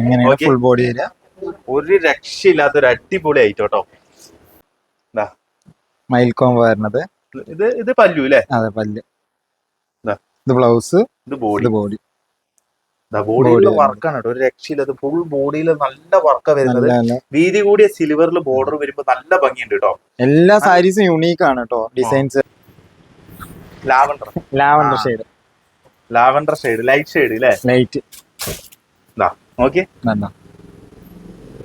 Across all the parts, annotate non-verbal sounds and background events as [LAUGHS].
എങ്ങനെയാണ് full body വരിക ഒരു രക്ഷയില്ലാത്ത ഒരു അടിപൊളി ആയിട്ട് കേട്ടോ. ദാ, മയിൽ കോംബോ വരുന്നത് ഇത് ഇത് പല്ലു അല്ലേ? അതെ പല്ല്. ഇത് ബ്ലൗസ് ഇത് ബോഡി ബോഡി ബോഡിയിലുള്ള വർക്കാണ് കേട്ടോ. ഒരു രക്ഷയില്ലാത്ത ഫുൾ ബോഡിയിൽ നല്ല വർക്കാ വരുന്നത്. വീതി കൂടിയ സിൽവറിൽ ബോർഡർ വരുമ്പോ നല്ല ഭംഗിയുണ്ട് കേട്ടോ. എല്ലാ സാരീസും യുണീക്ക് ആണ് കേട്ടോ designs lavender. Lavender. Shade lavender shade light shade അല്ലേ? ലൈറ്റ് ദാ നോക്കി നല്ല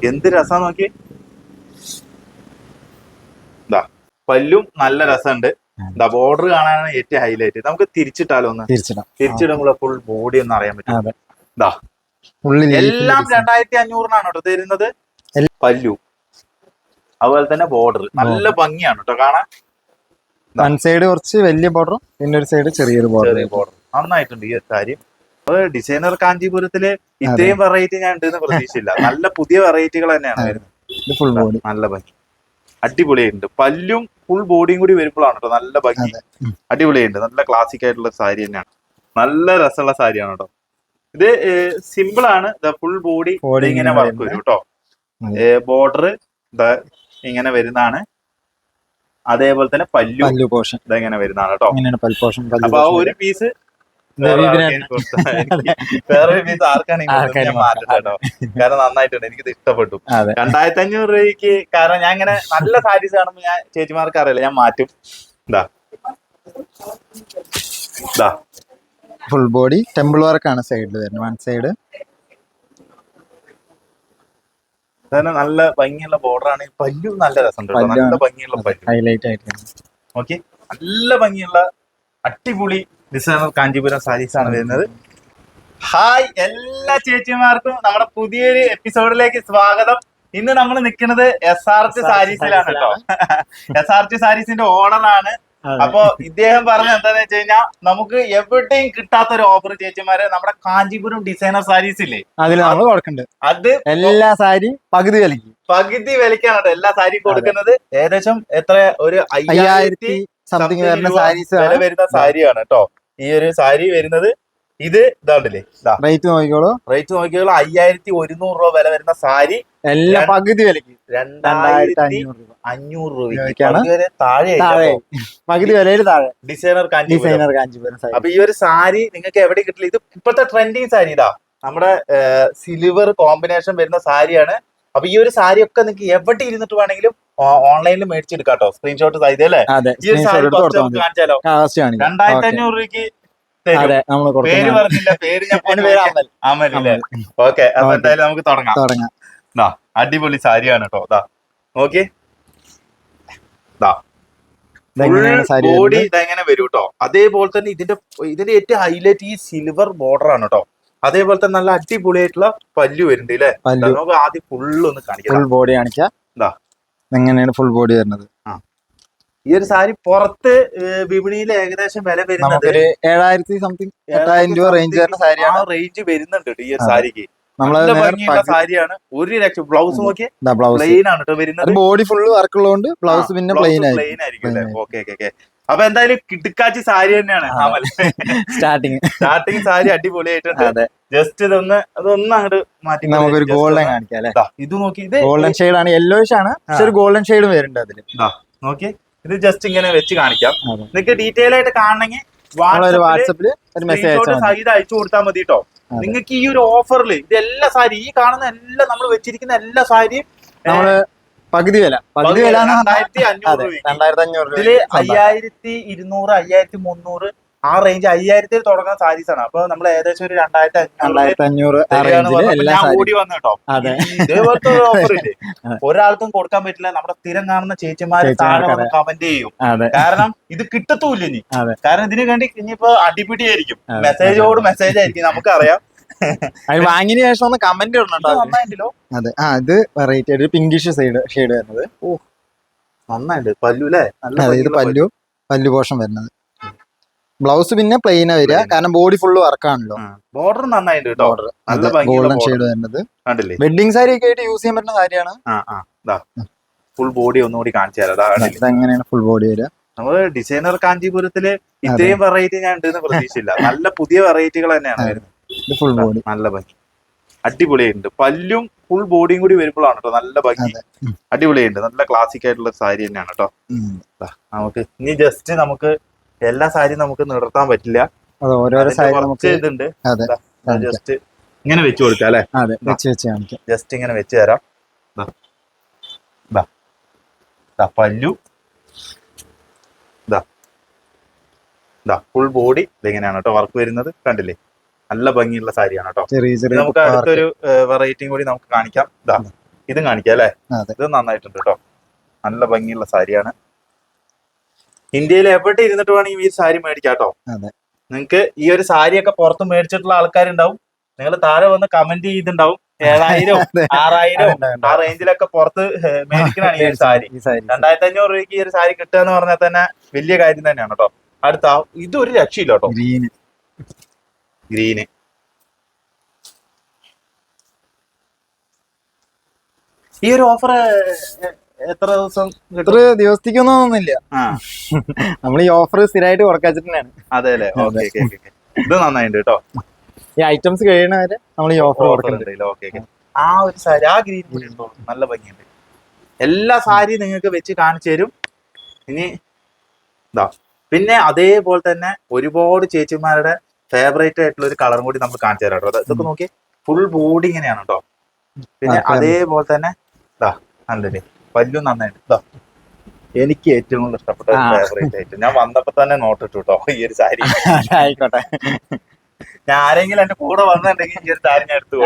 എന്ത് രസാ നോക്കി ദാ പല്ലും നല്ല രസമുണ്ട്. ദാ ബോർഡർ കാണാനാണ് ഏറ്റവും ഹൈലൈറ്റ് നമുക്ക് തിരിച്ചിട്ടാലോ ഒന്ന്? തിരിച്ചിടാം. തിരിച്ചിടുമ്പോൾ ഫുൾ ബോഡി ഒന്ന് അറിയാൻ പറ്റും. എല്ലാം രണ്ടായിരത്തി അഞ്ഞൂറിനാണ് കേട്ടോ തരുന്നത്. പല്ലു. അതുപോലെ തന്നെ ബോർഡർ നല്ല ഭംഗിയാണ് കേട്ടോ കാണാൻ. വൺ സൈഡ് കുറച്ച് വലിയ ബോർഡറും പിന്നെ ഒരു സൈഡ് ചെറിയൊരു ബോർഡർ ബോർഡർ നന്നായിട്ടുണ്ട് ഈ കാര്യം അത് ഡിസൈനർ കാഞ്ചീപുരത്തിൽ ഇത്രയും വെറൈറ്റി ഞാൻ ഉണ്ടെന്ന് പ്രതീക്ഷയില്ല [LAUGHS] നല്ല പുതിയ വെറൈറ്റികൾ തന്നെയാണ്. വരുന്നത്. നല്ല ഭംഗി. അടിപൊളിയുണ്ട്. പല്ലും ഫുൾ ബോഡിയും കൂടി വരുമ്പോഴാണ് കേട്ടോ നല്ല ഭംഗി. അടിപൊളിയുണ്ട്. നല്ല ക്ലാസിക് ആയിട്ടുള്ള സാരി തന്നെയാണ്. നല്ല രസമുള്ള സാരിയാണ് കേട്ടോ ഇത് സിമ്പിൾ ആണ്. ഫുൾ ബോഡി ഇങ്ങനെ വർക്ക് വരും കേട്ടോ ബോർഡർ ഇങ്ങനെ വരുന്നതാണ്. അതേപോലെ തന്നെ പല്ലു പല്ലു പോർഷൻ ഇതെങ്ങനെ വരുന്നതാണ് കേട്ടോ അപ്പൊ ആ ഒരു പീസ്. വേറൊരു പീസ് ആർക്കാണെങ്കിൽ മാറ്റട്ടെ കാരണം നന്നായിട്ടുണ്ട്. എനിക്കിത് ഇഷ്ടപ്പെട്ടു. രണ്ടായിരത്തി അഞ്ഞൂറ് രൂപയ്ക്ക് കാരണം ഞാൻ ഇങ്ങനെ നല്ല സാരീസ് കാണുമ്പോൾ ഞാൻ ചേച്ചിമാർക്ക് അറിയില്ല. ഞാൻ മാറ്റും. ഇതാ ഇതാ ഫുൾ ബോഡി ടെമ്പിൾ വർക്കാണ് സൈഡിൽ വരുന്നത്. വൺ സൈഡ് തന്നെ നല്ല ഭംഗിയുള്ള ബോർഡർ ആണ്. പല്ലു നല്ല രസമുണ്ട്. നല്ല ഭംഗിയുള്ള പല്ലു. ഹൈലൈറ്റ് ആയിട്ട് ഓക്കെ നല്ല ഭംഗിയുള്ള അടിപൊളി ഡിസൈനർ കാഞ്ചീപുരം സാരീസ് ആണ് വരുന്നത്. ഹായ് എല്ലാ ചേച്ചിമാർക്കും നമ്മുടെ പുതിയൊരു എപ്പിസോഡിലേക്ക് സ്വാഗതം. ഇന്ന് നമ്മൾ നിൽക്കുന്നത് എസ് ആർ ടി സാരീസിലാണ് കേട്ടോ. എസ് ആർ ടി സാരീസിന്റെ ഓണറാണ് അപ്പൊ ഇദ്ദേഹം പറഞ്ഞ എന്താന്ന് വെച്ച് കഴിഞ്ഞാൽ നമുക്ക് എവിടെയും കിട്ടാത്ത ഒരു ഓഫർ ചേച്ചിമാരെ നമ്മുടെ കാഞ്ചീപുരം ഡിസൈനർ സാരീസ് ഇല്ലേ? അതിൽ നമ്മൾ കൊടുക്കുന്നുണ്ട് അത് എല്ലാ സാരി പകുതി വിലക്ക് പകുതി വിലക്കാണ് കേട്ടോ എല്ലാ സാരി കൊടുക്കുന്നത്. ഏകദേശം എത്ര? ഒരു അയ്യായിരത്തി സംതിങ് വരുന്ന സാരീസ് വരുന്ന സാരിയാണ് കേട്ടോ. ഈ ഒരു സാരി വരുന്നത് ഇത് ഇതാണ്ടല്ലേ? ഇതാ. റേറ്റ് നോക്കിക്കോളൂ. റേറ്റ് നോക്കിക്കോളൂ. അയ്യായിരത്തി ഒരുന്നൂറ് രൂപ വില വരുന്ന സാരി. എല്ലാ പകുതി വിലക്ക് രണ്ടായിരത്തി അഞ്ഞൂറ് രൂപ. അഞ്ഞൂറ് രൂപയ്ക്ക്. രൂപയ്ക്കാണ് താഴെ പകുതി വിലയിൽ താഴെ. Designer Kanchipuram designer Kanchipuram sari. അപ്പൊ ഈ ഒരു സാരി നിങ്ങൾക്ക് എവിടെ കിട്ടില്ല? ഇത് ഇപ്പോഴത്തെ ട്രെൻഡിങ് സാരി ഇതാ. നമ്മുടെ സിൽവർ കോമ്പിനേഷൻ വരുന്ന സാരിയാണ്. അപ്പൊ ഈ ഒരു സാരി ഒക്കെ നിങ്ങൾക്ക് എവിടെ ഇരുന്നിട്ട് വേണമെങ്കിലും ഓൺലൈനിൽ മേടിച്ചെടുക്കാം കേട്ടോ സ്ക്രീൻഷോട്ട് സാധ്യത ഈ ഒരു സാരി കാണിച്ചാലോ? രണ്ടായിരത്തി. അഞ്ഞൂറ് രൂപയ്ക്ക് പേര് പറഞ്ഞില്ല പേര് ഞാൻ അമലില്ലേ. ഓക്കെ അപ്പൊ എന്തായാലും നമുക്ക് തുടങ്ങാം. തുടങ്ങാം. ദാ അടിപൊളി സാരിയാണ് കേട്ടോ ദാ ഓക്കെ ദാ. ബോഡി? ഇതെങ്ങനെ വരും കേട്ടോ അതേപോലെ തന്നെ ഇതിന്റെ ഇതിന്റെ ഏറ്റവും ഹൈലൈറ്റ് ഈ സിൽവർ ബോർഡർ ആണ് കേട്ടോ അതേപോലെ തന്നെ നല്ല അടിപൊളിയായിട്ടുള്ള പല്ലു വരുന്നുണ്ട് അല്ലേ നമുക്ക് ആദ്യം ഫുള്ള് ഒന്ന് കാണിക്കാം. ഫുൾ ബോഡി കാണിക്കാം. എങ്ങനെയാണ് ഫുൾ ബോഡി വരുന്നത്. ഈ ഒരു സാരി പുറത്ത് വിപണിയിൽ ഏകദേശം വില വരുന്നത് ഏഴായിരത്തി സംതിങ് എട്ടായിരം രൂപ റേഞ്ച് വരുന്ന സാരിയാണ്. റേഞ്ച് വരുന്നുണ്ട് ഈ ഒരു സാരിക്ക്. സാരിയാണ്. ഒരു ലക്ഷം ബ്ലൗസ് നോക്കി ബ്ലൗസ് പ്ലെയിൻ ആണ് വരുന്നത്. ബോഡി ഫുള്ള് വർക്ക് ഉള്ളതുകൊണ്ട് ബ്ലൗസ് പിന്നെ പ്ലെയിൻ ആയി പ്ലെയിൻ ആയിരിക്കും. ഓക്കെ ഓക്കെ അപ്പൊ എന്തായാലും കിടുക്കാച്ചി സാരി തന്നെയാണ്. സ്റ്റാർട്ടിങ് സ്റ്റാർട്ടിങ് സാരി അടിപൊളിയായിട്ടുണ്ട്. അതെ. ജസ്റ്റ് ഇതൊന്ന് അതൊന്ന് അങ്ങോട്ട് മാറ്റി നമുക്കൊരു ഗോൾഡൻ കാണിക്കാം അല്ലെ? ഇത് നോക്കി ഇത് ഗോൾഡൻ ഷെയ്ഡ് ആണ്. യെല്ലോയിഷ് ആണ്. പക്ഷെ ഒരു ഗോൾഡൻ ഷെയ്ഡും വരുന്നുണ്ട് അതിൽ. ദാ, നോക്കി. ഇത് ജസ്റ്റ് ഇങ്ങനെ വെച്ച് കാണിക്കാം. നിങ്ങക്ക് നിങ്ങൾക്ക് ഡീറ്റെയിൽ ആയിട്ട് കാണണമെങ്കിൽ വാട്സപ്പിൽ ഒരു മെസ്സേജ് അയച്ചു കൊടുത്താൽ മതി കേട്ടോ. നിങ്ങൾക്ക് ഈ ഒരു ഓഫറിൽ ഇത് എല്ലാ സാരി ഈ കാണുന്ന എല്ലാം നമ്മൾ വെച്ചിരിക്കുന്ന എല്ലാ സാരിയും നമ്മൾ പകുതി വില. പകുതി വില രണ്ടായിരത്തി അഞ്ഞൂറ് രണ്ടായിരത്തി അഞ്ഞൂറ് ഇതിൽ അയ്യായിരത്തി ഇരുന്നൂറ് അയ്യായിരത്തി മുന്നൂറ് ആ റേഞ്ച് അയ്യായിരത്തിൽ തുടങ്ങുന്ന സാരീസ് ആണ്. അപ്പൊ നമ്മൾ ഏകദേശം ഒരു രണ്ടായിരത്തി അഞ്ഞൂറ് രണ്ടായിരത്തി അഞ്ഞൂറ് ഞാൻ വന്നു കേട്ടോ. ഇതേപോലത്തെ ഒരു ഓഫർ ഇല്ലേ? [LAUGHS] ഒരാൾക്കും കൊടുക്കാൻ പറ്റില്ല. നമ്മുടെ സ്ഥിരം കാണുന്ന ചേച്ചിമാര് താഴെ ചേച്ചിമാർക്ക് വന്ന് കമന്റ് ചെയ്യും. കാരണം ഇത് കിട്ടത്തൂല്ല ഇനി. കാരണം ഇതിനു വേണ്ടി ഇനിയിപ്പോ അടിപിടിയായിരിക്കും ആയിരിക്കും. മെസ്സേജോട് മെസ്സേജ് ആയിരിക്കും. നമുക്കറിയാം. അത് വാങ്ങിയതിന് ശേഷം ഒന്ന് കമന്റ് ഇടണം അതെ. ആ ഇത് വെറൈറ്റി ഒരു പിങ്കിഷ് സൈഡ് ഷെയ്ഡ് വരുന്നത്. നന്നായിട്ട് പല്ലു അല്ലേ അതെ ഇത് പല്ലു. പല്ലു. പോർഷൻ വരുന്നത്. ബ്ലൗസ് പിന്നെ പ്ലെയിനാ വരിക. കാരണം ബോഡി ഫുള്ള് വർക്കാണല്ലോ ബോർഡർ നന്നായിട്ട് ബോർഡർ ഗോൾഡൻ. ഷെയ്ഡ് വരുന്നത്. വെഡിങ് സാരി ഒക്കെ ആയിട്ട് യൂസ് ചെയ്യാൻ പറ്റുന്ന കാര്യമാണ് ഫുൾ ബോഡി ഒന്നുകൂടി കാണിച്ചു തരാം. എങ്ങനെയാണ് ഇതെങ്ങനെയാണ് ഫുൾ ബോഡി വരിക? നമ്മൾ ഡിസൈനർ കാഞ്ചീപുരത്തിൽ ഇത്രയും വെറൈറ്റി ഞാൻ ഉണ്ടെന്ന് പ്രതീക്ഷയില്ല. നല്ല പുതിയ വെറൈറ്റികൾ തന്നെയാണ് വരുന്നത്. ഇത് ഫുൾ ബോഡി നല്ല ഭംഗി. അടിപൊളിയുണ്ട്. പല്ലും ഫുൾ ബോഡിയും കൂടി വരുമ്പോഴാണ് കേട്ടോ നല്ല ഭംഗി. അടിപൊളിയുണ്ട്. നല്ല ക്ലാസിക് ആയിട്ടുള്ള സാരി തന്നെയാണ് കേട്ടോ നമുക്ക് ഇനി ജസ്റ്റ് നമുക്ക് എല്ലാ സാരിയും നമുക്ക് നിർത്താൻ പറ്റില്ല. കുറച്ച് ഇതുണ്ട്. ജസ്റ്റ് ഇങ്ങനെ വെച്ച് കൊടുക്കാം അല്ലെ? ജസ്റ്റ് ഇങ്ങനെ വെച്ച് തരാം. പല്ലു. ഫുൾ ബോഡി ഇതെങ്ങനെയാണ് കേട്ടോ വർക്ക് വരുന്നത്. കണ്ടില്ലേ? നല്ല ഭംഗിയുള്ള സാരിയാണ് കേട്ടോ നമുക്ക് അടുത്തൊരു വെറൈറ്റിയും കൂടി നമുക്ക് കാണിക്കാം. ഇതാ ഇതും കാണിക്കാം അല്ലെ? ഇത് നന്നായിട്ടുണ്ട് കേട്ടോ നല്ല ഭംഗിയുള്ള സാരിയാണ്. ഇന്ത്യയിൽ എവിടെ ഇരുന്നിട്ട് വേണമെങ്കിൽ ഈ സാരി മേടിക്കാം കേട്ടോ. നിങ്ങൾക്ക് ഈ ഒരു സാരിയൊക്കെ പുറത്ത് മേടിച്ചിട്ടുള്ള ആൾക്കാരുണ്ടാവും. നിങ്ങൾ താഴെ വന്ന് കമന്റ് ചെയ്തിട്ടുണ്ടാവും. ഏഴായിരം. ആറായിരം. ആ റേഞ്ചിലൊക്കെ പുറത്ത് മേടിക്കണാണ് ഈ ഒരു സാരി. രണ്ടായിരത്തി അഞ്ഞൂറ് രൂപയ്ക്ക് ഈ ഒരു സാരി കിട്ടുക എന്ന് പറഞ്ഞാൽ തന്നെ വലിയ കാര്യം തന്നെയാണ് കേട്ടോ അടുത്ത ഇതൊരു രക്ഷയില്ല കേട്ടോ ഗ്രീന്. ഈ ഒരു ഓഫർ എത്ര ദിവസം എത്ര ദിവസത്തേക്കൊന്നുമില്ല ദിവസത്തേക്കൊന്നും [LAUGHS] നമ്മൾ ഈ ഓഫർ സ്ഥിരമായിട്ട് ഉറക്കാച്ചിട്ടാണ് അതെ അല്ലേ? ഓക്കെ ഓക്കെ ഓക്കെ ഇത് നന്നായിട്ടുണ്ട് കേട്ടോ ഈ ഐറ്റംസ് കഴിയണവരെ നമ്മൾ ഈ ഓഫർ ആ ഒരു സാരി ആ ഗ്രീൻ കൂടി ഉണ്ടോ? നല്ല ഭംഗിയുണ്ട്. എല്ലാ സാരിയും നിങ്ങൾക്ക് വെച്ച് കാണിച്ചു തരും. ഇനി ഇതാ പിന്നെ അതേപോലെ തന്നെ ഒരുപാട് ചേച്ചിമാരുടെ ഫേവറേറ്റ് ആയിട്ടുള്ള ഒരു കളറും കൂടി നമ്മൾ കാണിച്ചു തരാം കേട്ടോ ഇതൊക്കെ നോക്കി ഫുൾ ബോഡി ഇങ്ങനെയാണ് കേട്ടോ പിന്നെ അതേപോലെ തന്നെ ഇതാ പല്ലും നന്നായിട്ട് ഇതാ എനിക്ക് ഏറ്റവും കൂടുതൽ ഇഷ്ടപ്പെട്ട ഫേവറേറ്റ് ആയിട്ട് ഞാൻ വന്നപ്പോ തന്നെ നോട്ടിട്ടു കേട്ടോ ഈ ഒരു സാരി. [LAUGHS] ആയിക്കോട്ടെ ഞാൻ ആരെങ്കിലും എന്റെ കൂടെ വന്നിട്ടുണ്ടെങ്കിൽ ഈ ഒരു സാരി ഞാൻ എടുത്തു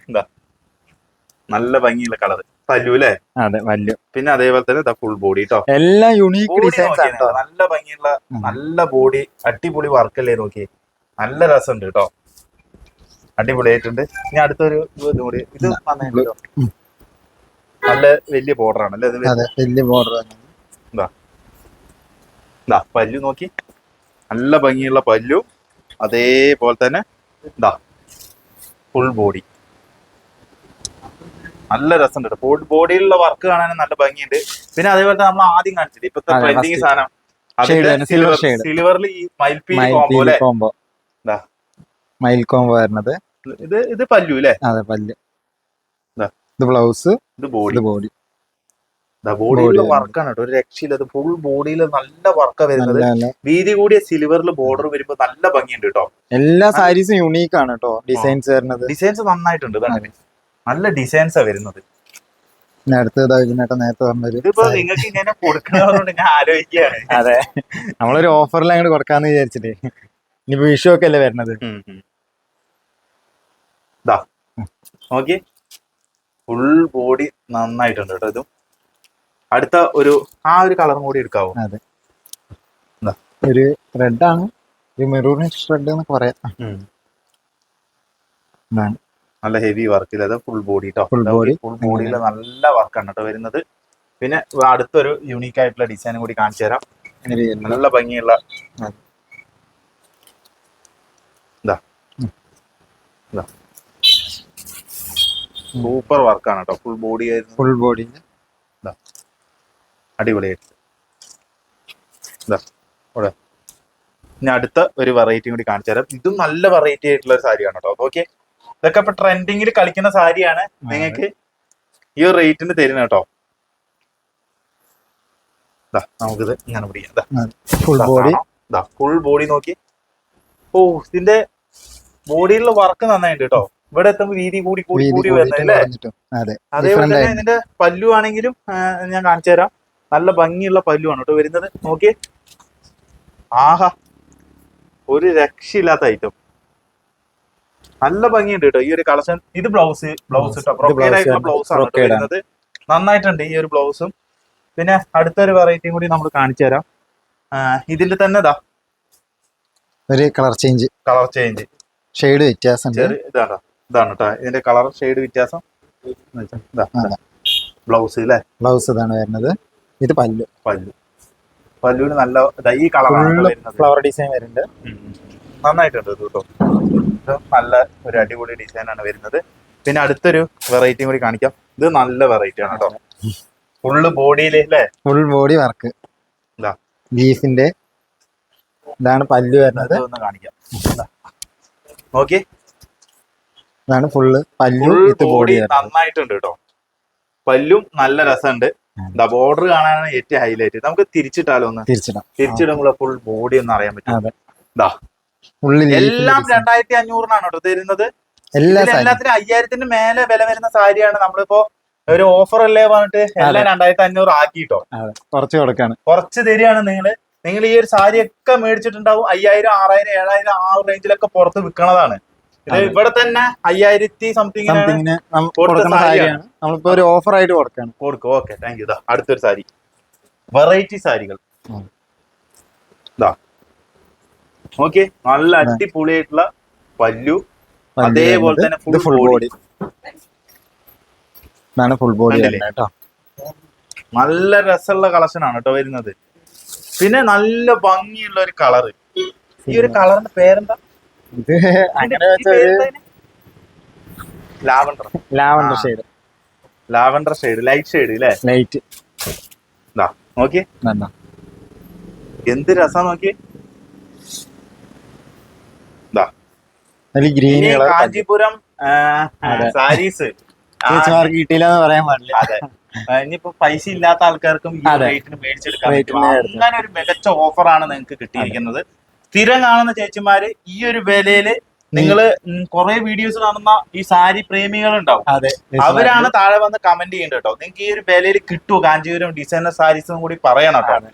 എന്താ നല്ല ഭംഗിയുള്ള കളർ പല്ലു അല്ലേ? അതെ പല്ലു പിന്നെ അതേപോലെ തന്നെ ഫുൾ ബോഡി കേട്ടോ എല്ലാം യുണീക്ക് ഡിസൈൻസ് ആണ് കേട്ടോ നല്ല ഭംഗിയുള്ള നല്ല ബോഡി അടിപൊളി വർക്ക് അല്ലേ നോക്കി നല്ല രസമുണ്ട് കേട്ടോ അടിപൊളിയായിട്ടുണ്ട്. ഇനി അടുത്തൊരു ഇതും കൂടി ഇത്. നല്ല വലിയ ബോർഡർ ആണ് അല്ലേ വലിയ ബോർഡർ ഇതാ പല്ലു നോക്കി. നല്ല ഭംഗിയുള്ള പല്ലു. അതേപോലെ തന്നെ ഇതാ ഫുൾ ബോഡി നല്ല രസമുണ്ട് കേട്ടോ. ബോഡിയിലുള്ള വർക്ക് കാണാൻ നല്ല ഭംഗിയുണ്ട്. പിന്നെ അതേപോലെ നമ്മൾ ആദ്യം കാണിച്ചിട്ട് ഇപ്പത്തെ ട്രെൻഡിങ്. സാധനം. Shade ആണ്, silver shade. സിൽവറിൽ ഈ മയിൽപ്പീലി കോംബോ അല്ലേ? കോംബോ ദാ. മയിൽ കോംബോ വരുന്നത്. ഇത് ഇത് പല്ലു അല്ലേ? അതെ പല്ല്. ദാ. ഇത് ബ്ലൗസ് ഇത് ബോഡി ഇത് ബോഡി ബോഡിയിലുള്ള Body വർക്കാണ് കേട്ടോ. ഒരു രക്ഷയില്ല. അത് ഫുൾ ബോഡിയിൽ നല്ല വർക്കാ വരുന്നത്. വീതി കൂടിയ സിൽവറിൽ ബോർഡർ വരുമ്പോ നല്ല ഭംഗിയുണ്ട് കേട്ടോ. എല്ലാ സാരീസും യുണീക്ക് ആണ് കേട്ടോ. ഡിസൈൻസ് വരുന്നത്. ഡിസൈൻസ് നന്നായിട്ടുണ്ട്. നല്ല ഡിസൈൻസാ വരുന്നത്. നേരത്തെ പറഞ്ഞൊരു ഇതിപ്പോ സാരി. നിങ്ങൾക്ക് ഇങ്ങനെ കൊടുക്കണതുകൊണ്ട് ഞാൻ ആലോചിക്കുകയാണ്. അതെ. നമ്മളൊരു ഓഫറിൽ അങ്ങോട്ട് കൊടുക്കാന്ന് വിചാരിച്ചിട്ടേ. ഇനിയിപ്പോ വിഷു ഒക്കെ അല്ലേ വരണത്? നോക്കി. ഫുൾ ബോഡി നന്നായിട്ടുണ്ട് കേട്ടോ ഇതും. അടുത്ത ഒരു ആ ഒരു കളറും കൂടി എടുക്കാവോ? ഒരു റെഡാണ് ആണ്. ഒരു മെറൂണിഷ് റെഡ് എന്നൊക്കെ പറയാം. നല്ല ഹെവി വർക്കിൽ അത് ഫുൾ ബോഡി Full ഫുൾ ബോഡിയിൽ നല്ല വർക്കാണ് കേട്ടോ വരുന്നത്. പിന്നെ അടുത്തൊരു യൂണീക്ക് ആയിട്ടുള്ള ഡിസൈനും കൂടി കാണിച്ചു തരാം. നല്ല ഭംഗിയുള്ള. ഇതാ. ഇതാ. സൂപ്പർ വർക്കാണ് കേട്ടോ ഫുൾ ബോഡി ആയിരുന്നു. ഫുൾ ബോഡി അടിപൊളിയായിട്ട്. ഇതാ. ഇവിടെ ഇനി അടുത്ത ഒരു വെറൈറ്റി കൂടി കാണിച്ചു തരാം. ഇതും നല്ല വെറൈറ്റി ആയിട്ടുള്ള ഒരു സാരിയാണ് കേട്ടോ ഓക്കെ ഇതൊക്കെ ഇപ്പൊ ട്രെൻഡിങ്ങിൽ കളിക്കുന്ന സാരിയാണ്. നിങ്ങൾക്ക് ഈ ഒരു റേറ്റിന് തരുന്ന കേട്ടോ. നമുക്കിത് ഇങ്ങനെ പിടിക്കാം. ഫുൾ ബോഡി ഫുൾ ബോഡി നോക്കി. ഓ ഇതിന്റെ ബോഡിയിലുള്ള വർക്ക് നന്നായിട്ട് കേട്ടോ. ഇവിടെ എത്തുമ്പോ വീതി കൂടി കൂടി കൂടി വരുന്നത് അല്ലേ? അതേപോലെ തന്നെ ഇതിന്റെ പല്ലു ആണെങ്കിലും ഞാൻ കാണിച്ചു തരാം. നല്ല ഭംഗിയുള്ള പല്ലു ആണ് കേട്ടോ വരുന്നത്. നോക്കിയേ. ആഹാ ഒരു രക്ഷയില്ലാത്ത ഐറ്റം നല്ല ഭംഗിയുണ്ട് കേട്ടോ ഈ ഒരു കളക്ഷൻ. ഇത് ബ്ലൗസ് ബ്ലൗസ് ആയിട്ടുള്ള. ബ്ലൗസ് ആണ്. വരുന്നത്. നന്നായിട്ടുണ്ട് ഈ ഒരു ബ്ലൗസും. പിന്നെ അടുത്തൊരു വെറൈറ്റിയും കൂടി നമ്മൾ കാണിച്ചു തരാം. ഇതിന്റെ തന്നെ ഇതാ ഒരു colour change colour change shade വ്യത്യാസം ഇതാണ് ഇതാണ് കേട്ടോ ഇതിന്റെ കളർ ഷെയ്ഡ് വ്യത്യാസം. ബ്ലൗസ് അല്ലേ ബ്ലൗസ് ഇതാണ് വരുന്നത്. ഇത് പല്ലു. പല്ലു. പല്ലുവിന് നല്ല ഈ വരുന്നത്. ഫ്ലവർ ഡിസൈൻ വരുന്നുണ്ട്. നന്നായിട്ടുണ്ട് കേട്ടോ നല്ല ഒരു അടിപൊളി ഡിസൈൻ ആണ് വരുന്നത്. പിന്നെ അടുത്തൊരു വെറൈറ്റിയും കൂടി കാണിക്കാം. ഇത് നല്ല വെറൈറ്റി ആണ് കേട്ടോ ഫുള്ള് ബോഡിയിൽ അല്ലേ ഫുൾ ബോഡി വർക്ക്. ബീഫിന്റെ ഇതാണ് പല്ല് വരുന്നത്. ഒന്ന് കാണിക്കാം. നോക്കി. ഇതാണ് ഫുള്ള് പല്ല് ബോഡി നന്നായിട്ടുണ്ട് കേട്ടോ പല്ലും നല്ല രസമുണ്ട്. ദാ ബോർഡർ കാണാനാണ് ഏറ്റവും ഹൈലൈറ്റ് നമുക്ക് തിരിച്ചിട്ടാലോ ഒന്ന്? തിരിച്ചിടാം. തിരിച്ചിടുമ്പോൾ ഫുൾ ബോഡി ഒന്ന് അറിയാൻ പറ്റും. എല്ലാം രണ്ടായിരത്തി അഞ്ഞൂറിനാണ് കേട്ടോ തരുന്നത്. എല്ലാത്തിനും അയ്യായിരത്തിന് മേലെ വില വരുന്ന സാരിയാണ് നമ്മളിപ്പോ ഒരു ഓഫർ അല്ലേ പറഞ്ഞിട്ട് എല്ലാം രണ്ടായിരത്തി അഞ്ഞൂറ് ആക്കിട്ടോ കുറച്ച് കൊടുക്കാണ്. കുറച്ച് തരികയാണ് നിങ്ങൾ നിങ്ങൾ ഈ ഒരു സാരി ഒക്കെ മേടിച്ചിട്ടുണ്ടാവും. അയ്യായിരം ആറായിരം ഏഴായിരം ആ റേഞ്ചിലൊക്കെ പുറത്ത് വിൽക്കണതാണ്. ഇത് ഇവിടെ തന്നെ അയ്യായിരത്തി സംതിങ് സാരിയാണ്. നമ്മളിപ്പോ ഒരു ഓഫർ ആയിട്ട് കൊടുക്കാണ്. കൊടുക്കും. ഓക്കെ താങ്ക് യു അടുത്തൊരു സാരി. വെറൈറ്റി സാരികൾ. ഓക്കെ നല്ല. അടിപൊളിയായിട്ടുള്ള പല്ലു. അതേപോലെ തന്നെ ഫുൾ ബോഡി ഫുൾ ബോഡി നല്ല രസമുള്ള കളക്ഷൻ ആണ് കേട്ടോ വരുന്നത്. പിന്നെ നല്ല ഭംഗിയുള്ള ഒരു കളറ് ഈ ഒരു കളറിന്റെ പേരെന്താ? ഇത് അങ്ങനെ lavender. Lavender. Shade lavender shade light shade അല്ലേ ലൈറ്റ് എന്ത് രസം നോക്കി ഇതാ അതിൽ ഗ്രീൻ ഇനി കളർ കാഞ്ചീപുരം. സാരീസ്. ചേച്ചിമാർക്ക് കിട്ടിയില്ല എന്ന് പറയാൻ പാടില്ല. അതെ. ഇനിയിപ്പോ പൈസ ഇല്ലാത്ത ആൾക്കാർക്കും ഈ. റേറ്റിന് മേടിച്ചെടുക്കാൻ പറ്റും. അങ്ങനെ ഒരു മികച്ച ഓഫറാണ് നിങ്ങൾക്ക് കിട്ടിയിരിക്കുന്നത്. സ്ഥിരം കാണുന്ന ചേച്ചിമാര് ഈ ഒരു വിലയിൽ നിങ്ങൾ കുറെ വീഡിയോസ് കാണുന്ന ഈ സാരി പ്രേമികൾ ഉണ്ടാവും അവരാണ് [LAUGHS] താഴെ വന്ന് കമന്റ് ചെയ്യേണ്ടത് കേട്ടോ. നിങ്ങൾക്ക് ഈ ഒരു വിലയിൽ കിട്ടുമോ കാഞ്ചീപുരം ഡിസൈനർ സാരീസും കൂടി പറയണം കേട്ടോ.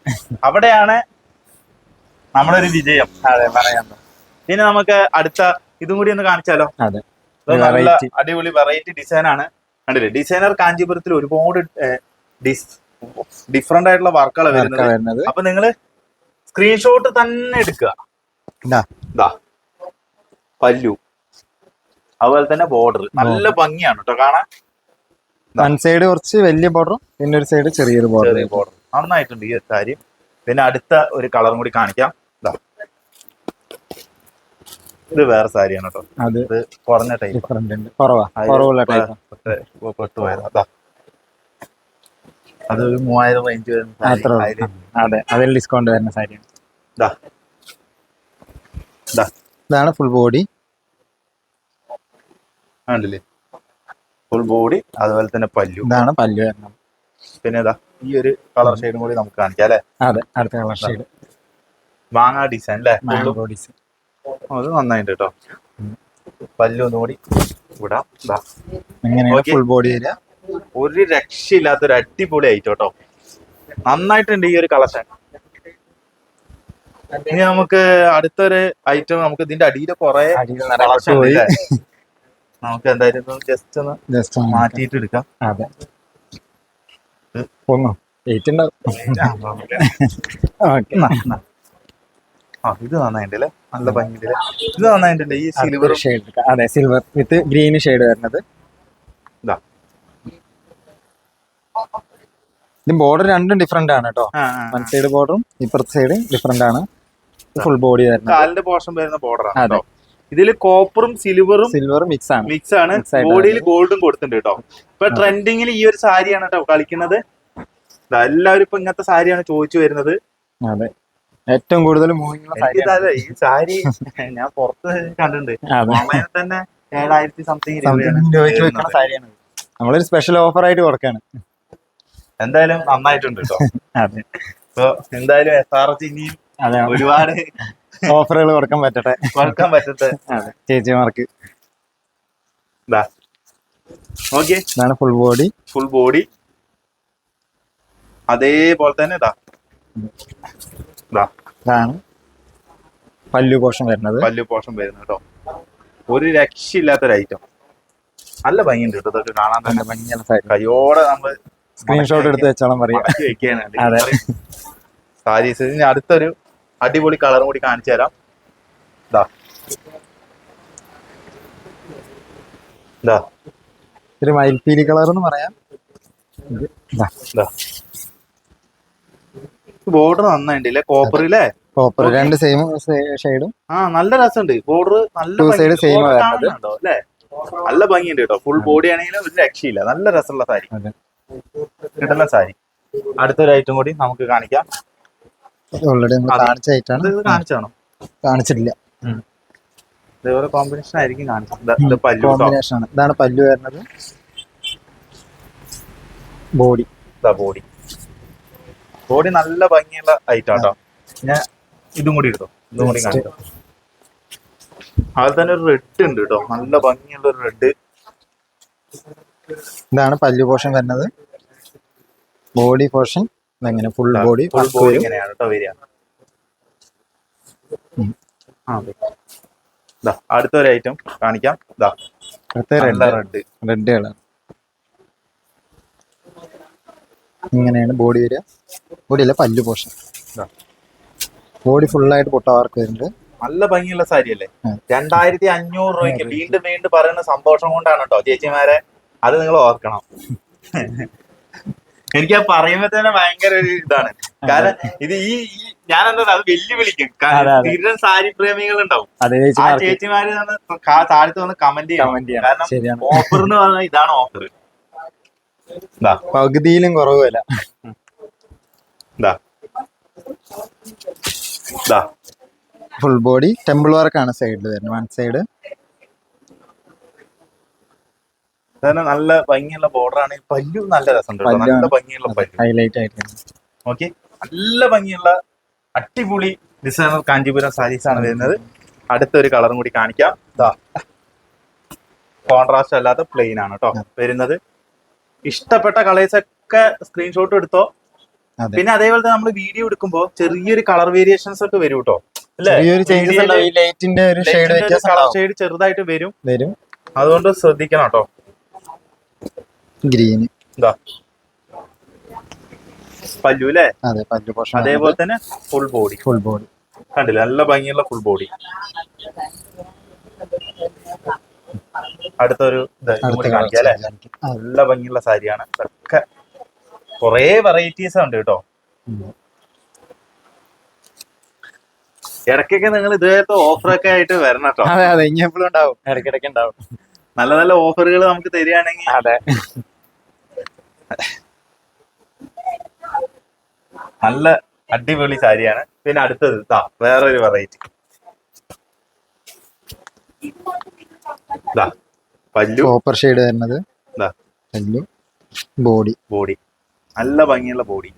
അവിടെയാണ് നമ്മളൊരു ഒരു വിജയം. അതെ പറയാം. ഇനി നമുക്ക് അടുത്ത ഇതും കൂടി ഒന്ന് കാണിച്ചാലോ? അതെ. നല്ല അടിപൊളി വെറൈറ്റി ഡിസൈൻ ആണ്. കണ്ടില്ലേ? ഡിസൈനർ കാഞ്ചീപുരത്തിൽ ഒരുപാട് ഡിഫറെന്റ് ആയിട്ടുള്ള വർക്കുകൾ വർക്ക വരുന്നത്. അപ്പൊ നിങ്ങൾ സ്ക്രീൻഷോട്ട് തന്നെ എടുക്കുക. പല്ലു. അതുപോലെ തന്നെ ബോർഡർ നല്ല ഭംഗിയാണ് കേട്ടോ കാണാൻ. വൺ സൈഡ് കുറച്ച് വലിയ ബോർഡറും പിന്നെ ഒരു സൈഡ് ചെറിയൊരു ബോർഡർ നന്നായിട്ടുണ്ട് ഈ കാര്യം. പിന്നെ അടുത്ത ഒരു കളറും കൂടി കാണിക്കാം. ഇത് വേറെ സാരിയാണ് കേട്ടോ. അത് ഇത് കുറഞ്ഞ ടൈപ്പ് ഡിഫറെന്റ് ഉണ്ട്. കുറവാ. കുറവുള്ള ടൈപ്പ് പെട്ടുപോയത് അതാ ഒരു മൂവായിരം റേഞ്ച് വരുന്ന സാരി. അതെ. അതിൽ ഡിസ്കൗണ്ട് വരുന്ന സാരിയാണ്. ദാ. ദാ. ഇതാണ് ഫുൾ ബോഡി കണ്ടില്ലേ? ഫുൾ ബോഡി അതുപോലെ തന്നെ പല്ലു. ഇതാണ് പല്ലു വരുന്നത്. പിന്നെ ഇതാ ഈ ഒരു കളർ ഷെയ്ഡും കൂടി നമുക്ക് കാണിക്കാം അല്ലെ? അതെ അടുത്ത കളർ ഷെയ്ഡ് മാങ്ങാ ഡിസൈൻ അല്ലേ മാംഗോ ബോഡീസ് അത് നന്നായിട്ട് കേട്ടോ പല്ലു ഒന്നും കൂടി വിടാം. എങ്ങനെയാണ് ഫുൾ ബോഡി വരിക ഒരു രക്ഷയില്ലാത്ത ഒരു അടിപൊളി ആയിട്ട് കേട്ടോ നന്നായിട്ടുണ്ട് ഈ ഒരു കളക്ഷൻ ഇനി നമുക്ക് അടുത്തൊരു ഐറ്റം നമുക്ക് ഇതിന്റെ അടിയിൽ കുറെ കളക്ഷൻ നമുക്ക് എന്തായാലും ജസ്റ്റ് ഒന്ന് ജസ്റ്റ് മാറ്റിയിട്ട് എടുക്കാം. അതെ. ഒന്നോ. ഏറ്റുണ്ടാവും ഓക്കെ ആ ഇത് നന്നായിട്ടല്ലേ? നല്ല ഭംഗിയില്ലേ ഇത് നന്നായിട്ടുണ്ട് ഈ സിൽവർ ഷെയ്ഡ് അതെ സിൽവർ വിത്ത് ഗ്രീൻ ഷെയ്ഡ് വരുന്നത്. ഇതാ. ഇത് ബോർഡർ രണ്ടും ഡിഫറെന്റ് ആണ് കേട്ടോ വൺ സൈഡ് ബോർഡറും ഇപ്പുറത്തെ സൈഡ് ഡിഫറെന്റ് ആണ്. ഫുൾ ബോഡി വരുന്നത്. കാലിന്റെ പോർഷൻ വരുന്ന അതെ. കേട്ടോ ഇതിൽ കോപ്പറും സിൽവറും സിൽവർ മിക്സ് ആണ്. മിക്സ് ആണ്. ബോഡിയിൽ ഗോൾഡും കൊടുത്തിട്ടുണ്ട് കേട്ടോ ഇപ്പൊ ട്രെൻഡിങ്ങിൽ ഈ ഒരു സാരിയാണ് കേട്ടോ കളിക്കുന്നത്. എല്ലാവരും ഇപ്പൊ ഇങ്ങനത്തെ സാരിയാണ് ചോദിച്ചു വരുന്നത്. അതെ. ഏറ്റവും കൂടുതൽ ഈ സാരി [LAUGHS] ഞാൻ പുറത്ത് കണ്ടിട്ടുണ്ട്. തന്നെ ഏഴായിരത്തി സംതിങ് സംതിങ് രൂപയ്ക്ക് വെക്കുന്ന സാരിയാണ് നമ്മളൊരു സ്പെഷ്യൽ ഓഫർ ആയിട്ട് കൊടുക്കാണ്. എന്തായാലും നന്നായിട്ടുണ്ട് കേട്ടോ അതെ. എന്തായാലും എസ് ആർ എച്ച് ഇനിയും അതെ. ഒരുപാട് ഓഫറുകൾ കൊടുക്കാൻ പറ്റട്ടെ. കൊടുക്കാൻ പറ്റട്ടെ. ചേച്ചിമാർക്ക്. ഓക്കെ ഇതാണ് ഫുൾ ബോഡി ഫുൾ ബോഡി അതേപോലെ തന്നെ ഇതാ ഇതാ ഇതാണ് പല്ലു പോഷൻ വരുന്നത്. പല്ലു പോഷൻ വരുന്നത് കേട്ടോ. ഒരു രക്ഷയില്ലാത്തൊരു ഐറ്റം നല്ല ഭംഗിയുണ്ട് കേട്ടോ. ഇതൊക്കെ കാണാൻ തന്നെ. ഭംഗിയുള്ള കയ്യോടെ നമ്മൾ സ്ക്രീൻഷോട്ട് എടുത്ത് വെച്ചോളം പറയാം. [LAUGHS] സാരീസ് ഇനി അടുത്തൊരു അടിപൊളി കളറും കൂടി കാണിച്ചു തരാം. ഇതാ ഇതാ ഒരു മയിൽപ്പീലി കളർ എന്ന് പറയാം. ഇതാ ഇതാ ബോർഡർ നന്നായിട്ടില്ലേ കോപ്പറിലെ കോപ്പർ രണ്ട് സെയിം ഷെയ്ഡും ആ നല്ല രസമുണ്ട് ബോർഡർ നല്ല സൈഡ് സെയിം. കാണുന്നുണ്ടോ അല്ലേ നല്ല ഭംഗിയുണ്ട് കേട്ടോ ഫുൾ ബോഡി ആണെങ്കിലും ഒരു രക്ഷയില്ല. നല്ല രസമുള്ള സാരി. കിട്ടുന്ന സാരി. അടുത്തൊരു ഐറ്റം കൂടി നമുക്ക് കാണിക്കാം. ഓൾറെഡി കാണിച്ച ഐറ്റാണ് കാണിച്ചാണോ കാണിച്ചിട്ടില്ല. ഇതേപോലെ കോമ്പിനേഷൻ ആയിരിക്കും കാണിച്ചത്. കോമ്പിനേഷൻ ആണ്. ഇതാണ് പല്ലു വരുന്നത്. ബോഡി ബോഡി ബോഡി നല്ല ഭംഗിയുള്ള ഐറ്റം കേട്ടോ ഞാൻ ഇതും കൂടി എടുത്തോ ഇതും കൂടി. കാണിക്കാം. അതിൽ തന്നെ ഒരു റെഡ് ഉണ്ട് കേട്ടോ. നല്ല ഭംഗിയുള്ള ഒരു റെഡ് ഇതാണ് പല്ലു പോർഷൻ വരുന്നത്. ബോഡി പോർഷൻ ഇതെങ്ങനെ? ഫുൾ ബോഡി ഫുൾ ബോഡി ഇങ്ങനെയാണ് കേട്ടോ വരിക. അടുത്തൊരു ഐറ്റം കാണിക്കാം. റെഡ് റെഡ് കളർ ഇങ്ങനെയാണ് ബോഡി വരിക. ബോഡി അല്ല പല്ലു പോർഷൻ ദാ. ബോഡി ഫുള്ളായിട്ട് പൊട്ട വർക്ക് വരുന്നുണ്ട്. നല്ല ഭംഗിയുള്ള സാരി അല്ലേ? രണ്ടായിരത്തി അഞ്ഞൂറ് രൂപയ്ക്ക് വീണ്ടും വീണ്ടും പറയുന്ന സന്തോഷം കൊണ്ടാണ് കേട്ടോ ചേച്ചിമാരെ. അത് നിങ്ങൾ ഓർക്കണം. [LAUGHS] എനിക്ക് ആ പറയുമ്പോ തന്നെ ഭയങ്കര ഒരു ഇതാണ്. കാരണം ഇത് ഈ ഞാൻ എന്താ അത് വെല്ലുവിളിക്കും. സ്ഥിരം സാരി പ്രേമികൾ ഉണ്ടാവും ആ ചേച്ചിമാര് താഴത്ത് വന്ന് കമന്റ് ചെയ്യണം. കാരണം ഓഫർ എന്ന് പറഞ്ഞാൽ ഇതാണ് ഓഫർ പകുതിയിലും കുറവ് വില ഇതാ ഇതാ ഫുൾ ബോഡി ടെമ്പിൾ വർക്കാണ് സൈഡിൽ വരുന്നത് വൺ സൈഡ് തന്നെ നല്ല ഭംഗിയുള്ള ബോർഡർ ആണ്. പല്ലു നല്ല രസമുണ്ട് നല്ല ഭംഗിയുള്ള പല്ലു. ഹൈലൈറ്റ് ആയിട്ട് ഓക്കെ നല്ല ഭംഗിയുള്ള അടിപൊളി ഡിസൈനർ കാഞ്ചീപുരം സാരീസ് ആണ് വരുന്നത് അടുത്തൊരു കളറും കൂടി കാണിക്കാം. കോൺട്രാസ്റ്റ് അല്ലാത്ത പ്ലെയിൻ ആണ് കേട്ടോ വരുന്നത്. ഇഷ്ടപ്പെട്ട കളേഴ്സ് ഒക്കെ സ്ക്രീൻഷോട്ട് എടുത്തോ. പിന്നെ അതേപോലെ തന്നെ നമ്മൾ വീഡിയോ എടുക്കുമ്പോ ചെറിയൊരു കളർ വേരിയേഷൻസ് ഒക്കെ വരും കേട്ടോ കളർ. ഷെയ്ഡ് ചെറുതായിട്ട് വരും. വരും. അതുകൊണ്ട് ശ്രദ്ധിക്കണം കേട്ടോ ഗ്രീൻ ഇതാ. പല്ലു അല്ലേ? അതെ പല്ലു പോർഷൻ അതേപോലെ തന്നെ ഫുൾ ബോഡി ഫുൾ ബോഡി കണ്ടില്ല? നല്ല ഭംഗിയുള്ള ഫുൾ ബോഡി അടുത്തൊരു ഇത് കൂടി കാണിക്കാം അല്ലെ? നല്ല ഭംഗിയുള്ള സാരിയാണ്. ഒക്കെ കൊറേ വെറൈറ്റീസ് ഉണ്ട് കേട്ടോ. ഇടയ്ക്കൊക്കെ നിങ്ങൾ ഇതുപോലത്തെ ഓഫറൊക്കെ ആയിട്ട് വരണം കേട്ടോ. അതെ അതെ ഇനി എപ്പോഴും ഉണ്ടാവും. ഇടയ്ക്കിടയ്ക്ക് ഉണ്ടാവും. നല്ല നല്ല ഓഫറുകൾ നമുക്ക് തരികയാണെങ്കിൽ അതെ. നല്ല അടിപൊളി സാരിയാണ്. പിന്നെ അടുത്തത് ഇതാ വേറൊരു വെറൈറ്റി ഇതാ പല്ലു. കോപ്പർ ഷെയ്ഡ് വരുന്നത്. പല്ലു. ബോഡി. ബോഡി. നല്ല ഭംഗിയുള്ള ബോഡി.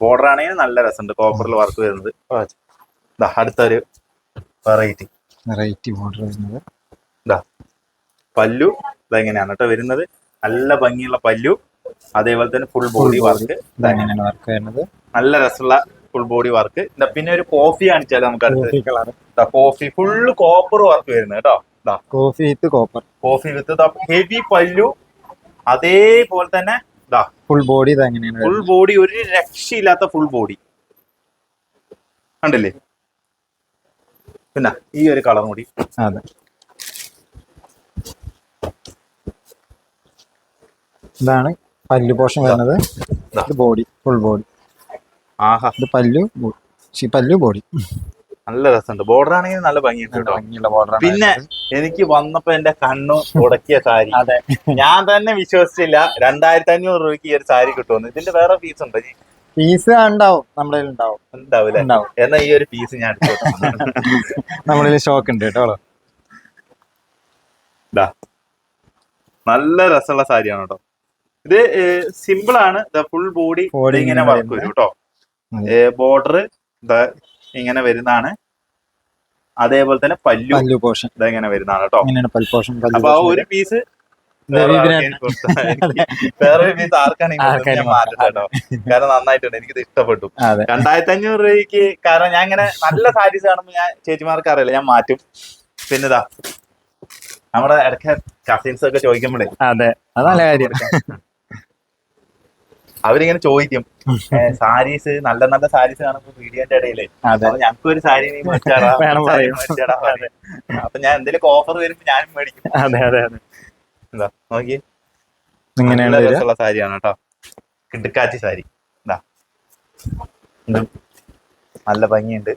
ബോർഡർ ആണെങ്കിൽ നല്ല രസമുണ്ട്. കോപ്പറിൽ വർക്ക് വരുന്നത്. അടുത്തൊരു വെറൈറ്റി വെറൈറ്റി ബോർഡർ വരുന്നത്. ഇതാ പല്ലു. ഇതെങ്ങനെയാണ് കേട്ടോ വരുന്നത്. നല്ല ഭംഗിയുള്ള പല്ലു. അതേപോലെ തന്നെ ഫുൾ ബോഡി വർക്ക് ഇതെങ്ങനെയാണ് വർക്ക് വരുന്നത്. നല്ല രസമുള്ള ഫുൾ ബോഡി വർക്ക് പിന്നെ ഒരു കോഫി കാണിച്ചാലും നമുക്ക് അടുത്ത്. കോഫി ഫുള്ള് കോപ്പർ വർക്ക് വരുന്നത് കേട്ടോ. Coffee with copper. Coffee with heavy pallu. അതേപോലെ തന്നെ ഇതാ ഫുൾ ബോഡി ഇത് എങ്ങനെയാണ് ഫുൾ ബോഡി ഒരു രക്ഷയില്ലാത്ത ഫുൾ ബോഡി കണ്ടില്ലേ? പിന്നെ ഈ ഒരു കളർ കൂടി. അതെ. ഇതാണ് പല്ലു പോഷൻ വരുന്നത്. ഇതാ. ബോഡി ഫുൾ ബോഡി ആഹാ. ഇത് പല്ലു പല്ലു ബോഡി നല്ല രസമുണ്ട്. ബോർഡർ ആണെങ്കിൽ നല്ല ഭംഗിയുണ്ട് കേട്ടോ. ഭംഗിയുള്ള ബോർഡർ പിന്നെ എനിക്ക് വന്നപ്പോ എന്റെ കണ്ണു [LAUGHS] ഉടക്കിയ സാരി. അതെ. ഞാൻ തന്നെ വിശ്വസിച്ചില്ല രണ്ടായിരത്തി അഞ്ഞൂറ് രൂപയ്ക്ക് ഈ ഒരു സാരി കിട്ടുമെന്ന്. ഇതിന്റെ വേറെ പീസ് ഉണ്ട് പീസ് ഉണ്ടാവും നമ്മുടെ ഉണ്ടാവും. ഉണ്ടാവില്ലേ? ഉണ്ടാവും. എന്നാ ഈ ഒരു പീസ് ഞാൻ നമ്മളിൽ [LAUGHS] നമ്മുടെ ഷോക്ക് ഉണ്ട് കേട്ടോ. നല്ല രസമുള്ള സാരിയാണ് കേട്ടോ. ഇത് സിമ്പിൾ ആണ്. ഫുൾ ബോഡി Body ഇങ്ങനെ ഇങ്ങനെ വർക്ക് വരും കേട്ടോ. ബോർഡർ ഇങ്ങനെ വരുന്നതാണ്. അതേപോലെ തന്നെ പല്ലു പല്ലു പോഷൻ. ഇതെങ്ങനെ വരുന്നതാണ് കേട്ടോ. ഇങ്ങനെയാണ് പൽ പോഷൻ അപ്പൊ ആ ഒരു പീസ് വേറെ പീസ് ആർക്കാണ് മാറ്റട്ടെ കേട്ടോ. കാരണം നന്നായിട്ടുണ്ട്. എനിക്കിത് ഇഷ്ടപ്പെട്ടു. രണ്ടായിരത്തി അഞ്ഞൂറ് രൂപയ്ക്ക് കാരണം ഞാൻ ഇങ്ങനെ നല്ല സാരീസ് കാണുമ്പോൾ ഞാൻ ചേച്ചിമാർക്ക് അറിയില്ല. ഞാൻ മാറ്റും. പിന്നെതാ നമ്മുടെ ഇടയ്ക്ക് കസിൻസ് ഒക്കെ ചോദിക്കുമ്പോഴേ അതെ. അതല്ല കാര്യം. അവരിങ്ങനെ ചോദിക്കും [LAUGHS] സാരീസ് നല്ല നല്ല സാരീസ് കാണുമ്പോൾ വീഡിയോന്റെ ഇടയിൽ? ഞങ്ങൾക്ക് ഒരു സാരി നീ മേടിച്ചാടാ. [LAUGHS] അപ്പൊ ഞാൻ എന്തെങ്കിലും ഓഫർ വരുമ്പോ ഞാനും മേടിക്കും. അതെ അതെ അതെ. എന്താ നോക്കി ഇങ്ങനെയുള്ള രസമുള്ള സാരിയാണ് കേട്ടോ. കിടുക്കാച്ചി സാരി. എന്താ നല്ല ഭംഗിയുണ്ട്.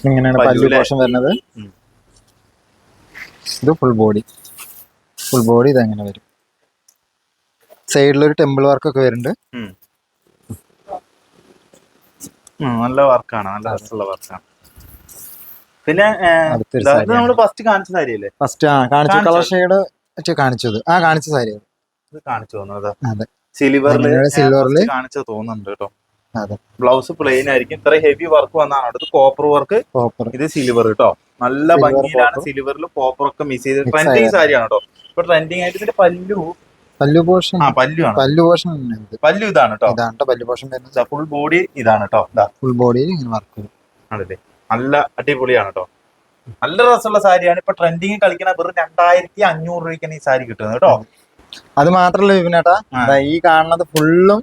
ഇങ്ങനെയാണ് പല്ലു പോഷൻ വരുന്നത്? ഇത് ഫുൾ ബോഡി ഫുൾ ബോഡി ഇത് എങ്ങനെ വരും. സൈഡിലൊരു ടെമ്പിൾ വർക്ക് ഒക്കെ വരുന്നുണ്ട്. നല്ല വർക്കാണ് നല്ല രസമുള്ള വർക്കാണ് പിന്നെ ഇത് ഫസ്റ്റ് കാണിച്ച സാരിയല്ലേ? ഫസ്റ്റ് ആ കാണിച്ചു? കളർ ഷെയ്ഡ് കാണിച്ചത്. ആ കാണിച്ച സാരി ഇത് കാണിച്ചു തോന്നുന്നത് അതെ. കാണിച്ചു തോന്നുന്നുണ്ട് കേട്ടോ. ബ്ലൗസ് പ്ലെയിൻ ആയിരിക്കും. ഇത്ര ഹെവി വർക്ക് വന്നാണ്. അടുത്ത് കോപ്പർ വർക്ക് കോപ്പർ ഇത് സിൽവർ കേട്ടോ നല്ല ഭംഗിയിലാണ്. സിൽവറിൽ കോപ്പർ ഒക്കെ മിസ് ചെയ്ത്. ട്രെൻഡിങ്. സാരിയാണ് കേട്ടോ. ഇപ്പൊ ട്രെൻഡിങ് ആയിട്ട് ഇതിന്റെ പല്ലു. പല്ലു പോർഷൻ ആ പല്ലു ആണ്. പല്ലു പോർഷൻ പല്ലു ഇതാണ് കേട്ടോ ഇതാണ് ട്ടോ പല്ലു പോർഷൻ വരുന്നത്. ഫുൾ ബോഡി ഇതാണ് കേട്ടോ ഫുൾ ബോഡിയിൽ ഇങ്ങനെ വർക്ക് വരും ആണല്ലേ? നല്ല അടിപൊളിയാണ് കേട്ടോ നല്ല രസമുള്ള സാരിയാണ്. ഇപ്പൊ ട്രെൻഡിങ് കളിക്കണ വെറും രണ്ടായിരത്തി അഞ്ഞൂറ് രൂപയ്ക്കാണ് ഈ സാരി കിട്ടുന്നത് കേട്ടോ അത് മാത്രല്ല വിപിനേട്ടാ. ഈ കാണുന്നത് ഫുള്ളും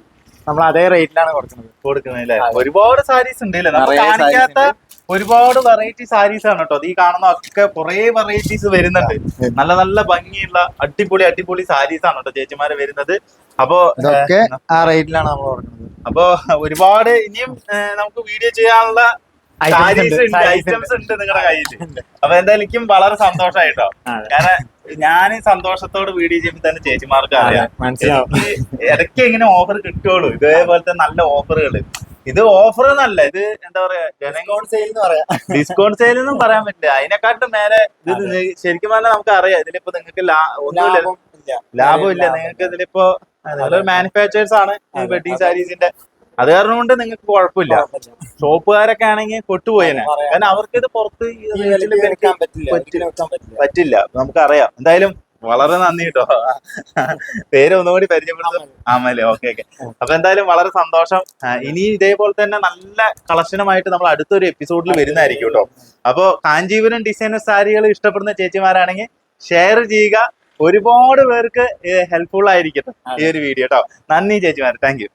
നമ്മൾ അതേ റേറ്റിലാണ് കൊടുക്കുന്നത്. കൊടുക്കുന്നത് ഒരുപാട് സാരീസ് ഉണ്ട് കാണിക്കാത്ത ഒരുപാട് വെറൈറ്റി സാരീസ് ആണ് കേട്ടോ. അത് ഈ കാണുന്ന ഒക്കെ കുറെ വെറൈറ്റീസ് വരുന്നുണ്ട്. നല്ല നല്ല ഭംഗിയുള്ള അടിപൊളി അടിപൊളി സാരീസ് ആണ് കേട്ടോ ചേച്ചിമാര് വരുന്നത്. അപ്പോ ആ റേറ്റിലാണ് നമ്മൾ പറഞ്ഞത് അപ്പോ ഒരുപാട് ഇനിയും നമുക്ക് വീഡിയോ ചെയ്യാനുള്ള സാരീസ് ഉണ്ട്, ഐറ്റംസ് ഉണ്ട് നിങ്ങളുടെ കയ്യിൽ. അപ്പൊ എന്തായാലും വളരെ സന്തോഷമായിട്ടോ. കാരണം ഞാൻ സന്തോഷത്തോട് വീഡിയോ ചെയ്യുമ്പോൾ തന്നെ ചേച്ചിമാർക്ക് അറിയാം. ഇടയ്ക്ക് എങ്ങനെ ഓഫർ കിട്ടുകയുള്ളൂ. ഇതേപോലത്തെ നല്ല ഓഫറുകൾ ഇത് ഓഫർ എന്നല്ല ഇത് എന്താ പറയാ ഡിസ്കൗണ്ട് സെയിൽ എന്നും പറയാൻ പറ്റില്ല. അതിനെക്കാട്ടും മേലെ ഇത് ശരിക്കും പറഞ്ഞാൽ നമുക്ക് അറിയാം ഇതിലിപ്പോ നിങ്ങൾക്ക് ഒന്നുമില്ല. ലാഭമില്ല. ലാഭം നിങ്ങൾക്ക് ഇതിലിപ്പോ നിങ്ങളൊരു മാനുഫാക്ചേഴ്സ് ആണ് വെഡിങ്. സാരീസിന്റെ അത്. കാരണം കൊണ്ട് നിങ്ങൾക്ക് കുഴപ്പമില്ല. ഷോപ്പുകാരൊക്കെ ആണെങ്കിൽ കൊട്ടുപോയനെ. കാരണം അവർക്ക് ഇത് പുറത്ത് പറ്റില്ല. പറ്റില്ല. നമുക്കറിയാം. എന്തായാലും വളരെ നന്ദി കേട്ടോ. പേര് ഒന്നുകൂടി പരിചയപ്പെടുത്തും ആമല്ലേ ഓക്കെ ഓക്കെ അപ്പൊ എന്തായാലും വളരെ സന്തോഷം. ഇനി ഇതേപോലെ തന്നെ നല്ല കളക്ഷനുമായിട്ട് നമ്മൾ അടുത്തൊരു എപ്പിസോഡിൽ വരുന്നതായിരിക്കും കേട്ടോ. അപ്പോ കാഞ്ചീപുരം ഡിസൈനർ സാരികൾ ഇഷ്ടപ്പെടുന്ന ചേച്ചിമാരാണെങ്കിൽ ഷെയർ ചെയ്യുക. ഒരുപാട് പേർക്ക് ഹെൽപ്ഫുൾ ആയിരിക്കും ഈ ഒരു വീഡിയോ കേട്ടോ നന്ദി ചേച്ചിമാർ താങ്ക് യു